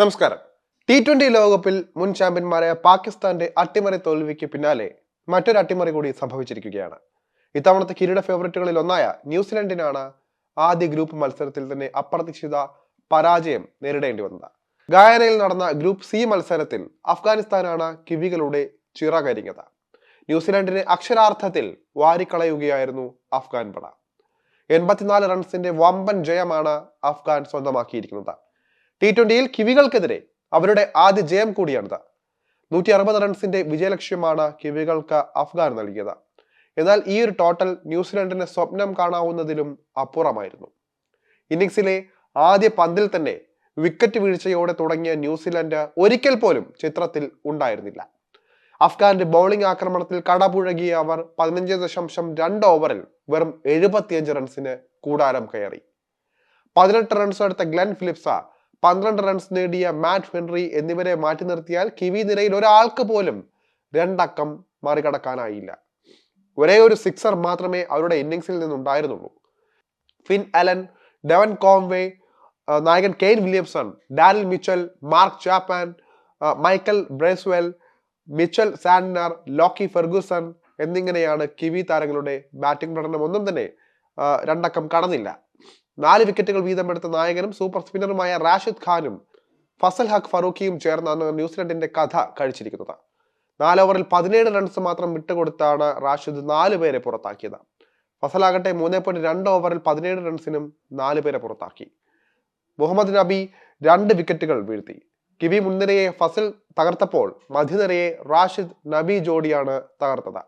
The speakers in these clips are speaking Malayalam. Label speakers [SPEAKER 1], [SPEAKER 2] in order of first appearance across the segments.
[SPEAKER 1] നമസ്കാരം. ടി ട്വന്റി ലോകകപ്പിൽ മുൻ ചാമ്പ്യന്മാരായ പാകിസ്ഥാന്റെ അട്ടിമറി തോൽവിക്ക് പിന്നാലെ മറ്റൊരു അട്ടിമറി കൂടി സംഭവിച്ചിരിക്കുകയാണ്. ഇത്തവണത്തെ കിരീട ഫേവറേറ്റുകളിൽ ഒന്നായ ന്യൂസിലൻഡിനാണ് ആദ്യ ഗ്രൂപ്പ് മത്സരത്തിൽ തന്നെ അപ്രതീക്ഷിത പരാജയം നേരിടേണ്ടി വന്നത്. ഗായനയിൽ നടന്ന ഗ്രൂപ്പ് സി മത്സരത്തിൽ അഫ്ഗാനിസ്ഥാനാണ് കിവികളുടെ ചിറകരിഞ്ഞത് ന്യൂസിലൻഡിനെ അക്ഷരാർത്ഥത്തിൽ വാരിക്കളയുകയായിരുന്നു അഫ്ഗാൻ പട. എൺപത്തിനാല് റൺസിന്റെ വമ്പൻ ജയമാണ് അഫ്ഗാൻ സ്വന്തമാക്കിയിരിക്കുന്നത്. ടി ട്വന്റിയിൽ കിവികൾക്കെതിരെ അവരുടെ ആദ്യ ജയം കൂടിയാണിത്. നൂറ്റി അറുപത് റൺസിന്റെ വിജയലക്ഷ്യമാണ് കിവികൾക്ക് അഫ്ഗാൻ നൽകിയത്. എന്നാൽ ഈ ഒരു ടോട്ടൽ ന്യൂസിലൻഡിന് സ്വപ്നം കാണാവുന്നതിലും അപ്പുറമായിരുന്നു. ഇന്നിംഗ്സിലെ ആദ്യ പന്തിൽ തന്നെ വിക്കറ്റ് വീഴ്ചയോടെ തുടങ്ങിയ ന്യൂസിലൻഡ് ഒരിക്കൽ പോലും ചിത്രത്തിൽ ഉണ്ടായിരുന്നില്ല. അഫ്ഗാന്റെ ബൗളിംഗ് ആക്രമണത്തിൽ കടപുഴകിയ അവർ പതിനഞ്ച് ദശാംശം രണ്ട് ഓവറിൽ വെറും എഴുപത്തിയഞ്ച് റൺസിന് കൂടാരം കയറി. പതിനെട്ട് റൺസ് എടുത്ത ഗ്ലെൻ ഫിലിപ്സ പന്ത്രണ്ട് റൺസ് നേടിയ മാറ്റ് ഹെൻറി എന്നിവരെ മാറ്റി നിർത്തിയാൽ കിവി നിരയിൽ ഒരാൾക്ക് പോലും രണ്ടക്കം മറികടക്കാനായില്ല. ഒരേ ഒരു സിക്സർ മാത്രമേ അവരുടെ ഇന്നിങ്സിൽ നിന്നുണ്ടായിരുന്നുള്ളൂ. ഫിൻ അലൻ ഡെവൻ കോംവേ നായകൻ Kane Williamson Daryl Mitchell Mark Chapman Michael Bracewell Mitchell Santner Lockie Ferguson എന്നിങ്ങനെയാണ് കിവി താരങ്ങളുടെ ബാറ്റിംഗ് പ്രകടനം ഒന്നും തന്നെ രണ്ടക്കം കടന്നില്ല. നാല് വിക്കറ്റുകൾ വീതമെടുത്ത നായകനും സൂപ്പർ സ്പിന്നറുമായ റാഷിദ് ഖാനും ഫസൽ ഹഖ് ഫറൂഖിയും ചേർന്നാണ് ന്യൂസിലൻഡിന്റെ കഥ കഴിച്ചിരിക്കുന്നത്. നാല് ഓവറിൽ പതിനേഴ് റൺസ് മാത്രം വിട്ടുകൊടുത്താണ് റാഷിദ് നാല് പേരെ പുറത്താക്കിയത്. ഫസലാകട്ടെ മൂന്ന് പോയിന്റ് രണ്ട് ഓവറിൽ പതിനേഴ് റൺസിനും നാല് പേരെ പുറത്താക്കി. മുഹമ്മദ് നബി രണ്ട് വിക്കറ്റുകൾ വീഴ്ത്തി. കിവി മുൻനിരയെ ഫസൽ തകർത്തപ്പോൾ മധ്യനിരയെ റാഷിദ് നബി ജോഡിയാണ് തകർത്തത്.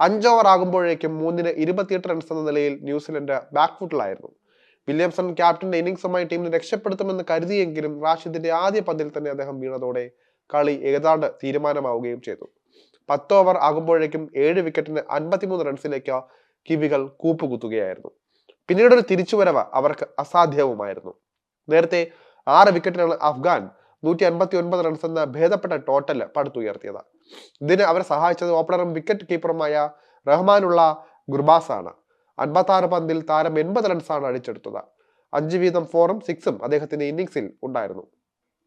[SPEAKER 1] അഞ്ച് ഓവർ ആകുമ്പോഴേക്കും മൂന്നിന് ഇരുപത്തിയെട്ട് റൺസ് എന്ന നിലയിൽ ന്യൂസിലൻഡ് ബാക്ക്ഫുട്ടിലായിരുന്നു. വില്യംസൺ ക്യാപ്റ്റന്റെ ഇന്നിംഗ്സുമായി ടീമിനെ രക്ഷപ്പെടുത്തുമെന്ന് കരുതിയെങ്കിലും റാഷിദിന്റെ ആദ്യ പന്തിൽ തന്നെ അദ്ദേഹം വീണതോടെ കളി ഏതാണ്ട് തീരുമാനമാവുകയും ചെയ്തു. പത്ത് ഓവർ ആകുമ്പോഴേക്കും ഏഴ് വിക്കറ്റിന് അൻപത്തിമൂന്ന് റൺസിലേക്ക് കിവികൾ കൂപ്പുകുത്തുകയായിരുന്നു. പിന്നീട് ഒരു തിരിച്ചുവരവ് അവർക്ക് അസാധ്യവുമായിരുന്നു. നേരത്തെ ആറ് വിക്കറ്റിനാണ് അഫ്ഗാൻ നൂറ്റി അൻപത്തി ഒൻപത് റൺസ് എന്ന ഭേദപ്പെട്ട ടോട്ടൽ പടുത്തുയർത്തിയത്. ഇതിന് അവരെ സഹായിച്ചത് ഓപ്പണറും വിക്കറ്റ് കീപ്പറുമായ റഹ്മാനുള്ള ഗുർബാസ് ആണ് അൻപത്തി ആറ് പന്തിൽ താരം എൺപത് റൺസാണ് അടിച്ചെടുത്തത്. അഞ്ച് വീതം ഫോറും സിക്സും അദ്ദേഹത്തിന്റെ ഇന്നിംഗ്സിൽ ഉണ്ടായിരുന്നു.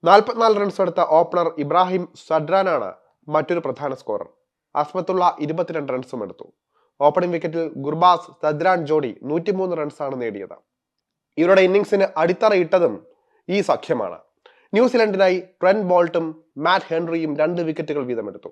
[SPEAKER 1] നാൽപ്പത്തിനാല് റൺസ് എടുത്ത ഓപ്പണർ ഇബ്രാഹിം സഡ്രാനാണ് മറ്റൊരു പ്രധാന സ്കോറർ അസ്മത്തുള്ള ഇരുപത്തിരണ്ട് റൺസും എടുത്തു. ഓപ്പണിംഗ് വിക്കറ്റിൽ ഗുർബാസ് സദ്രാൻ ജോഡി നൂറ്റിമൂന്ന് റൺസാണ് നേടിയത്. ഇവരുടെ ഇന്നിംഗ്സിന് അടിത്തറയിട്ടതും ഈ സഖ്യമാണ്. ന്യൂസിലൻഡിനായി ട്രെൻ ബോൾട്ടും മാറ്റ് ഹെൻറിയും രണ്ട് വിക്കറ്റുകൾ വീതമെടുത്തു.